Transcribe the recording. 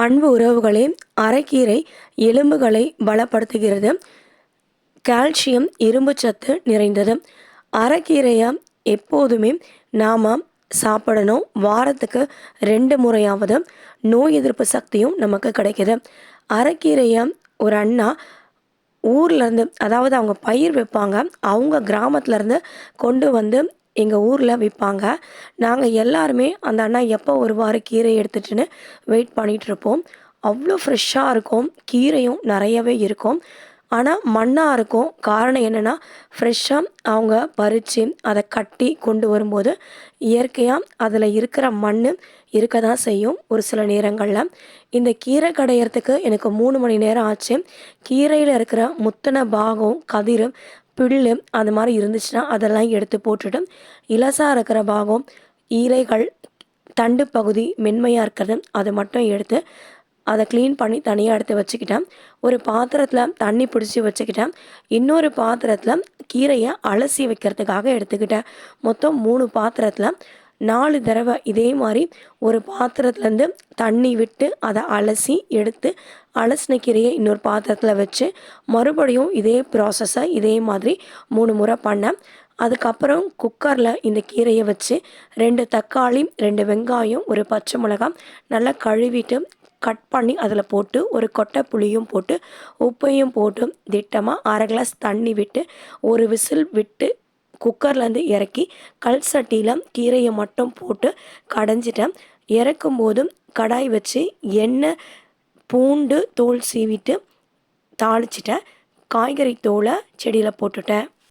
அன்பு உறவுகளே அரைக்கீரை எலும்புகளை பலப்படுத்துகிறது. கால்சியம் இரும்புச்சத்து நிறைந்தது. அரைக்கீரையை? எப்போதுமே நாம் சாப்பிடணும். வாரத்துக்கு ரெண்டு முறையாவது நோய் எதிர்ப்பு சக்தியும் நமக்கு கிடைக்கிது. அரைக்கீரையை? ஒரு அண்ணா ஊர்லேருந்து அதாவது அவங்க பயிர் வைப்பாங்க. அவங்க கிராமத்துலேருந்து கொண்டு வந்து எங்கள் ஊரில் விற்பாங்க நாங்கள் எல்லாருமே அந்த அண்ணா எப்போ வருவார் கீரை எடுத்துட்டுன்னு வெயிட் பண்ணிகிட்ருப்போம் அவ்வளோ ஃப்ரெஷ்ஷாக இருக்கும். கீரையும் நிறையவே இருக்கும். ஆனால் மண்ணாக இருக்கும். காரணம் என்னென்னா ஃப்ரெஷ்ஷாக அவங்க பறித்து அதை கட்டி கொண்டு வரும்போது இயற்கையாக அதில் இருக்கிற மண் இருக்க தான் செய்யும் ஒரு சில நேரங்களில். இந்த கீரை கடையிறதுக்கு எனக்கு மூணு மணி நேரம் ஆச்சு. கீரையில் இருக்கிற முத்தின பாகம் கதிரும் புல்லு அது மாதிரி இருந்துச்சுன்னா அதெல்லாம் எடுத்து போட்டுட்டு இலசாக இருக்கிற பாகம் ஈரைகள் தண்டு பகுதி மென்மையாக இருக்கிறது அதை மட்டும் எடுத்து அதை க்ளீன் பண்ணி தனியாக எடுத்து வச்சுக்கிட்டேன் ஒரு பாத்திரத்தில் தண்ணி பிடிச்சி வச்சுக்கிட்டேன் இன்னொரு பாத்திரத்தில் கீரையை அலசி வைக்கிறதுக்காக எடுத்துக்கிட்டேன் மொத்தம் மூணு பாத்திரத்தில் நாலு தடவை இதே மாதிரி ஒரு பாத்திரத்துலேருந்து தண்ணி விட்டு அதை அலசி எடுத்து அலசின கீரையை இன்னொரு பாத்திரத்தில் வச்சு மறுபடியும் இதே ப்ராசஸை இதே மாதிரி மூணு முறை பண்ணேன் அதுக்கப்புறம் குக்கரில் இந்த கீரையை வச்சு ரெண்டு தக்காளி ரெண்டு வெங்காயம் ஒரு பச்சை மிளகாய் நல்லா கழுவிட்டு கட் பண்ணி அதில் போட்டு ஒரு கொட்டை புளியும் போட்டு உப்பையும் போட்டு திட்டமாக அரை கிளாஸ் தண்ணி விட்டு ஒரு விசில் விட்டு குக்கர்லேருந்து இறக்கி கல் சட்டியில் கீரையை மட்டும் போட்டு கடைஞ்சிட்டேன். இறக்கும் போதும் கடாய் வச்சு எண்ணெய் பூண்டு தோல் சீவிட்டு தாளிச்சிட்டேன். காய்கறி தோலை செடியில் போட்டுட்டேன்.